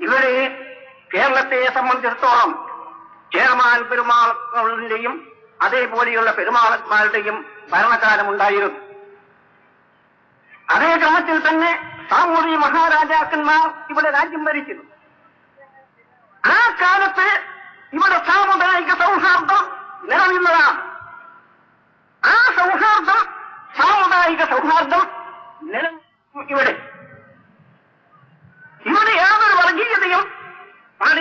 ഇവിടെ കേരളത്തെ സംബന്ധിച്ചിടത്തോളം ചേർമാൻ പെരുമാളുടെയും അതേപോലെയുള്ള പെരുമാളന്മാരുടെയും ഭരണകാലമുണ്ടായിരുന്നു അതേ ക്രമത്തിൽ തന്നെ സാമൂഹ്യ മഹാരാജാക്കന്മാർ ഇവിടെ രാജ്യം ഭരിക്കുന്നു ആ കാലത്ത് ഇവിടെ സാമുദായിക സൗഹാർദ്ദം നിലനിന്നതാണ്. ആ സൗഹാർദ്ദം സാമുദായിക സൗഹാർദ്ദം ഇവിടെ ഇവിടെ യാതൊരു വർഗീയതയും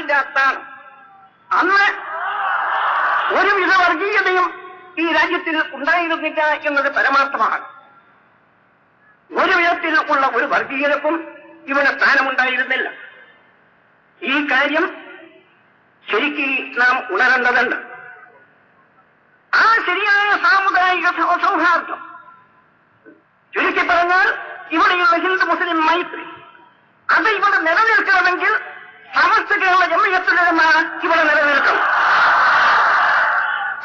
പാടില്ലാത്താണ് അന്ന് ഒരുവിധ വർഗീയതയും ഈ രാജ്യത്തിൽ ഉണ്ടായിരുന്നില്ല എന്നത് പരമാർത്ഥമാണ്. ഒരു വിധത്തിൽ ഉള്ള ഒരു വർഗീയതക്കും ഇവിടെ സ്ഥാനമുണ്ടായിരുന്നില്ല. ഈ കാര്യം ശരിക്ക് നാം ഉണരേണ്ടതുണ്ട്. ആ ശരിയായ സാമുദായിക സൗഹാർദ്ദം ചുരുക്കി പറഞ്ഞാൽ ഇവിടെയുള്ള ഹിന്ദു മുസ്ലിം മൈത്രി അത് ഇവിടെ നിലനിൽക്കണമെങ്കിൽ സമസ്ത കേരള ജമയത്തിലുമാണ് ഇവിടെ നിലനിൽക്കും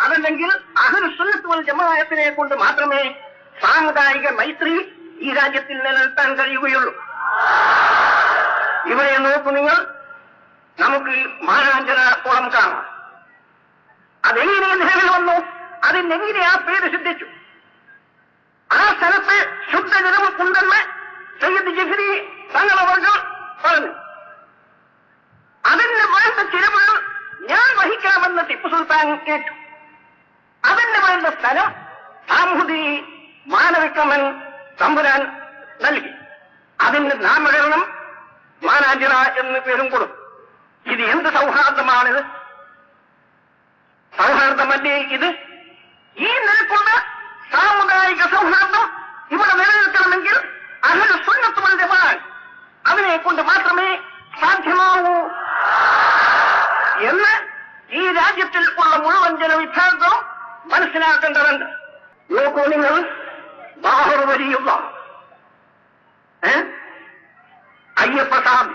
അതല്ലെങ്കിൽ അഹുൽ സുന്നത്ത് വൽ ജമാഅത്തിനെ കൊണ്ട് മാത്രമേ സാമുദായിക മൈത്രി ഈ രാജ്യത്തിൽ നിലനിർത്താൻ കഴിയുകയുള്ളൂ. ഇവിടെ നോക്കൂ നിങ്ങൾ നമുക്ക് മാനാഞ്ചന കുളം കാണാം. അതെങ്ങനെ നിലവിൽ വന്നു? അതിനെങ്ങനെ ആ പേര് സിദ്ധിച്ചു. ആ സ്ഥലത്ത് ശുദ്ധജലം സുൽത്താൻ കേട്ടു. അതിന് വേണ്ട സ്ഥലം സാമൂഹി മാനവിക്രമൻ തമ്പുരാൻ നൽകി. അതിന് നാമകരണം മാനാഞ്ചിറ എന്ന് പേരും കൊടുക്കും ഇത് എന്ത് സൗഹാർദ്ദമാണിത് സൗഹാർദ്ദമല്ലേ ഇത്? ഈ നിലക്കുള്ള സാമുദായിക സൗഹാർദ്ദം ഇവിടെ നിലനിൽക്കണമെങ്കിൽ അഹ്ലു സുന്നത്ത് വൽ ജമാഅത്ത്. അതിനെ കൊണ്ട് മാത്രമേ സാധ്യമാവൂ. എന്ന് ഈ രാജ്യത്തിൽ ഉള്ള മുഴുവൻ ജനവിഭാഗവും മനസ്സിലാക്കേണ്ടതുണ്ട് നോക്കൂ നിങ്ങൾ ബാഹർ വരിയുള്ള ഏ? അയ്യപ്പസ്വാമി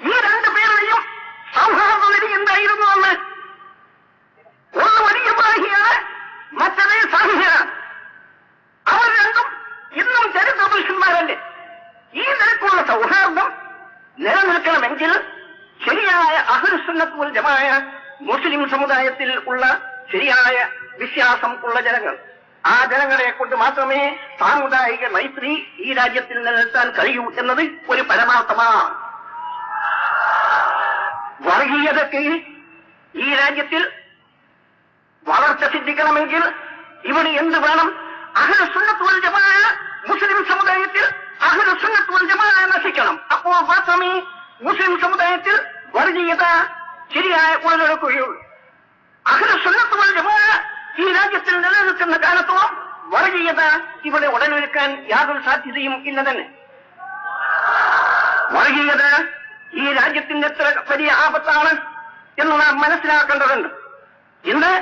ഈ രണ്ടു പേരുടെയും സൗഹാർദ്ദ നില എന്തായിരുന്നു എന്ന്? ഒന്ന് വലിയ ബാഹിയാണ് മറ്റതേ സാഹിയാണ്. അവർ രണ്ടും ഇന്നും ചരിത്ര പുരുഷന്മാരല്ലേ? ഈ നിലക്കുള്ള സൗഹാർദ്ദം നിലനിൽക്കണമെങ്കിൽ ശരിയായ അഹുസുന്നത്തുൽ ജമായ മുസ്ലിം സമുദായത്തിൽ ഉള്ള ശരിയായ വിശ്വാസം ഉള്ള ജനങ്ങൾ. ആ ജനങ്ങളെ കൊണ്ട് മാത്രമേ സാമുദായിക മൈത്രി ഈ രാജ്യത്തിൽ നിലനിർത്താൻ കഴിയൂ എന്നത് ഒരു പരമാർത്ഥമാണ്. വർഗീയതയ്ക്ക് ഈ രാജ്യത്തിൽ വളർച്ച സിദ്ധിക്കണമെങ്കിൽ ഇവിടെ എന്ത് വേണം? അഹ്ലു സുന്നത്തുവൽ ജമാഅ മുസ്ലിം സമുദായത്തിൽ അഹ്ലു സുന്നത്തുവൽ ജമാഅ നശിക്കണം. അപ്പോൾ മാത്രമേ മുസ്ലിം സമുദായത്തിൽ വർഗീയത ശരിയായ ഉടലെടുക്കുകയുള്ളൂ അഹ്ലു സുന്നത്ത് വൽ ജമാഅ ഈ രാജ്യത്തിൽ നിലനിൽക്കുന്ന കാലത്തോളം വർഗീയത ഇവിടെ ഉടലെടുക്കാൻ യാതൊരു സാധ്യതയും ഇല്ല തന്നെ. വർഗീയത ഈ രാജ്യത്തിന്റെ എത്ര വലിയ ആപത്താണ് എന്ന് നാം മനസ്സിലാക്കേണ്ടതുണ്ട്. ഇന്ന്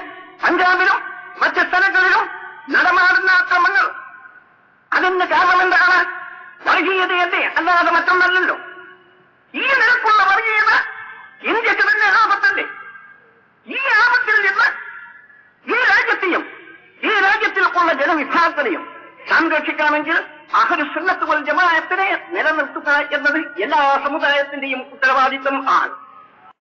പഞ്ചാബിലും മറ്റ് സ്ഥലങ്ങളിലും നടമാടുന്ന അക്രമങ്ങൾ അതിന് കാരണം എന്താണ്? വർഗീയതയല്ലേ അല്ലാതെ മറ്റൊന്നല്ലല്ലോ. ഈ നിരക്കുള്ള വർഗീയത ഇന്ത്യയ്ക്ക് തന്നെ ആപത്തല്ലേ? ഈ ആപത്തിൽ നിന്ന് ഈ രാജ്യത്തെയും ഈ രാജ്യത്തിൽ ഉള്ള ജനവിഭാഗത്തിനെയും സംരക്ഷിക്കണമെങ്കിൽ അഹരു സുന്നത്ത് വൽ ജമാഅത്തിനെ നിലനിർത്തുക എന്നത് എല്ലാ സമുദായത്തിന്റെയും ഉത്തരവാദിത്വം ആണ്.